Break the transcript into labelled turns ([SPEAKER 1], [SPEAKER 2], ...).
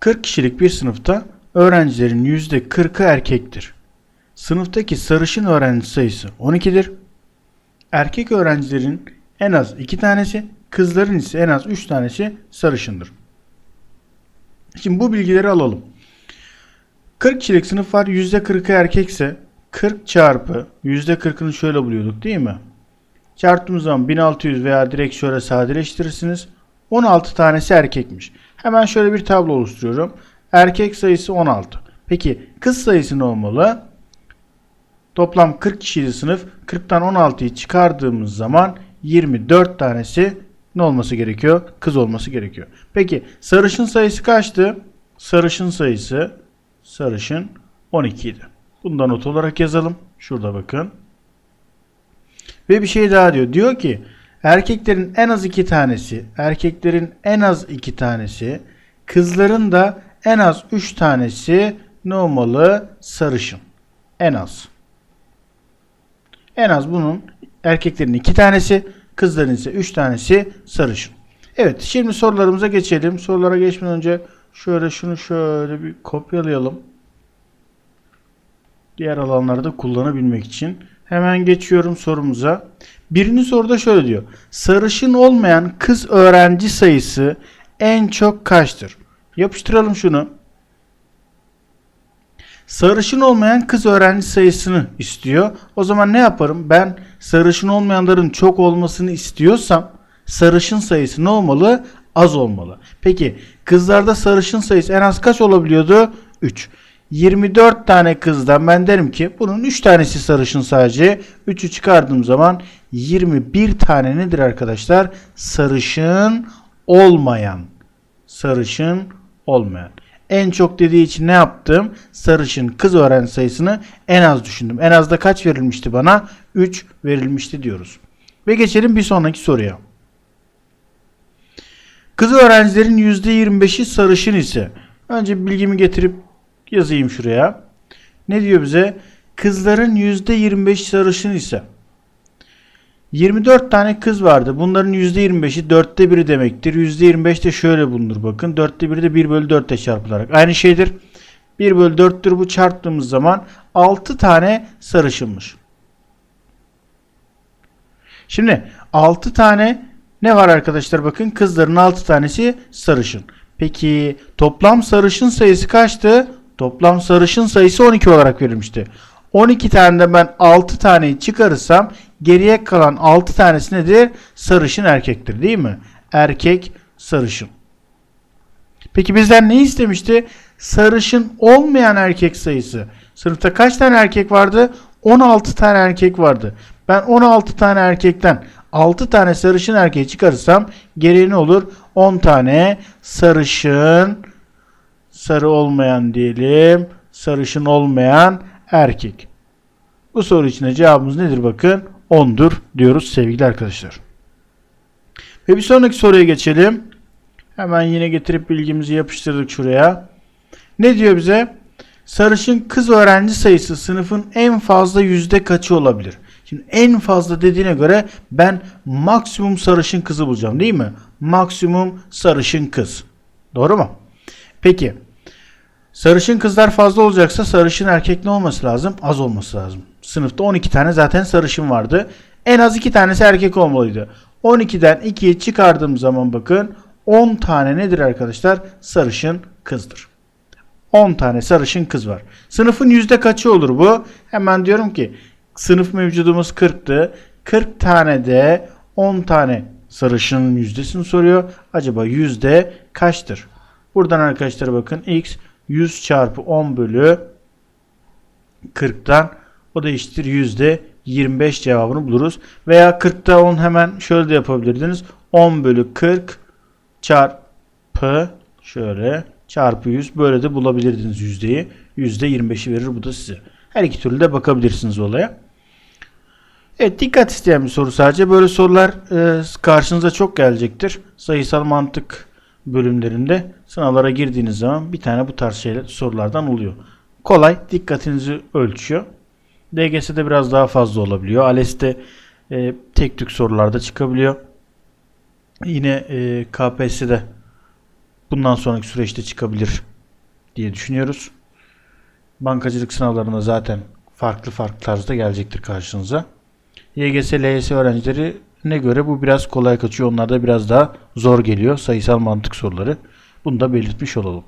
[SPEAKER 1] 40 kişilik bir sınıfta öğrencilerin %40'ı erkektir. Sınıftaki sarışın öğrenci sayısı 12'dir. Erkek öğrencilerin en az 2 tanesi, kızların ise en az 3 tanesi sarışındır. Şimdi bu bilgileri alalım. 40 kişilik sınıf var. %40'ı erkekse 40 çarpı %40'ını şöyle buluyorduk değil mi? Çarptığımız zaman 1600 veya direkt şöyle sadeleştirirsiniz. 16 tanesi erkekmiş. Hemen şöyle bir tablo oluşturuyorum. Erkek sayısı 16. Peki kız sayısı ne olmalı? Toplam 40 kişiydi sınıf. 40'tan 16'yı çıkardığımız zaman 24 tanesi ne olması gerekiyor? Kız olması gerekiyor. Peki sarışın sayısı kaçtı? Sarışın sayısı sarışın 12 idi. Bunu da not olarak yazalım. Şurada bakın. Ve bir şey daha diyor. Diyor ki erkeklerin en az iki tanesi, erkeklerin en az iki tanesi, kızların da en az üç tanesi ne? Sarışın. En az. En az bunun erkeklerin iki tanesi, kızların ise üç tanesi sarışın. Evet şimdi sorularımıza geçelim. Sorulara geçmeden önce şöyle şunu şöyle bir kopyalayalım. Diğer alanlarda kullanabilmek için. Hemen geçiyorum sorumuza. Birinci soruda şöyle diyor. Sarışın olmayan kız öğrenci sayısı en çok kaçtır? Yapıştıralım şunu. Sarışın olmayan kız öğrenci sayısını istiyor. O zaman ne yaparım? Ben sarışın olmayanların çok olmasını istiyorsam sarışın sayısı ne olmalı? Az olmalı. Peki kızlarda sarışın sayısı en az kaç olabiliyordu? 3. 24 tane kızdan ben derim ki bunun 3 tanesi sarışın sadece. 3'ü çıkardığım zaman 21 tane nedir arkadaşlar? Sarışın olmayan. Sarışın olmayan. En çok dediği için ne yaptım? Sarışın kız öğrenci sayısını en az düşündüm. En az da kaç verilmişti bana? 3 verilmişti diyoruz. Ve geçelim bir sonraki soruya. Kız öğrencilerin %25'i sarışın ise önce bilgimi getirip yazayım şuraya. Ne diyor bize? Kızların %25 sarışın ise 24 tane kız vardı. Bunların %25'i dörtte biri demektir. %25 de şöyle bulunur bakın. Dörtte biri de 1 bölü 4 ile çarpılarak. Aynı şeydir. 1 bölü 4'tür bu çarptığımız zaman 6 tane sarışınmış. Şimdi 6 tane ne var arkadaşlar bakın kızların 6 tanesi sarışın. Peki toplam sarışın sayısı kaçtı? Toplam sarışın sayısı 12 olarak verilmişti. 12 tane de ben 6 taneyi çıkarırsam geriye kalan 6 tanesi nedir? Sarışın erkektir değil mi? Erkek sarışın. Peki bizden ne istemişti? Sarışın olmayan erkek sayısı. Sınıfta kaç tane erkek vardı? 16 tane erkek vardı. Ben 16 tane erkekten 6 tane sarışın erkeği çıkarırsam geriye ne olur? 10 tane sarışın sarı olmayan diyelim. Sarışın olmayan erkek. Bu soru için de cevabımız nedir bakın? 10'dur diyoruz sevgili arkadaşlar. Ve bir sonraki soruya geçelim. Hemen yine getirip bilgimizi yapıştırdık şuraya. Ne diyor bize? Sarışın kız öğrenci sayısı sınıfın en fazla yüzde kaçı olabilir? Şimdi en fazla dediğine göre ben maksimum sarışın kızı bulacağım değil mi? Maksimum sarışın kız. Doğru mu? Peki. Sarışın kızlar fazla olacaksa sarışın erkek ne olması lazım? Az olması lazım. Sınıfta 12 tane zaten sarışın vardı. En az 2 tanesi erkek olmalıydı. 12'den 2'yi çıkardığım zaman bakın 10 tane nedir arkadaşlar? Sarışın kızdır. 10 tane sarışın kız var. Sınıfın yüzde kaçı olur bu? Hemen diyorum ki sınıf mevcudumuz 40'tı. 40 tane de 10 tane sarışının yüzdesini soruyor. Acaba yüzde kaçtır? Buradan arkadaşlar bakın x 100 çarpı 10 bölü 40'tan o da eşittir yüzde 25 cevabını buluruz. Veya 40'ta 10 hemen şöyle de yapabilirdiniz. 10 bölü 40 çarpı şöyle çarpı 100 böyle de bulabilirdiniz yüzdeyi. Yüzde 25'i verir bu da size. Her iki türlü de bakabilirsiniz olaya. Evet dikkat isteyen bir soru sadece. Böyle sorular e, karşınıza çok gelecektir. Sayısal mantık bölümlerinde sınavlara girdiğiniz zaman bir tane bu tarz şeyler sorulardan oluyor. Kolay, dikkatinizi ölçüyor. DGS'de biraz daha fazla olabiliyor. ALES'te e, tek tük sorularda çıkabiliyor. Yine e, KPSS'de bundan sonraki süreçte çıkabilir diye düşünüyoruz. Bankacılık sınavlarında zaten farklı farklı tarzda gelecektir karşınıza. YGS, LYS öğrencilerine göre bu biraz kolay kaçıyor. Onlarda biraz daha zor geliyor sayısal mantık soruları. Bunu da belirtmiş olalım.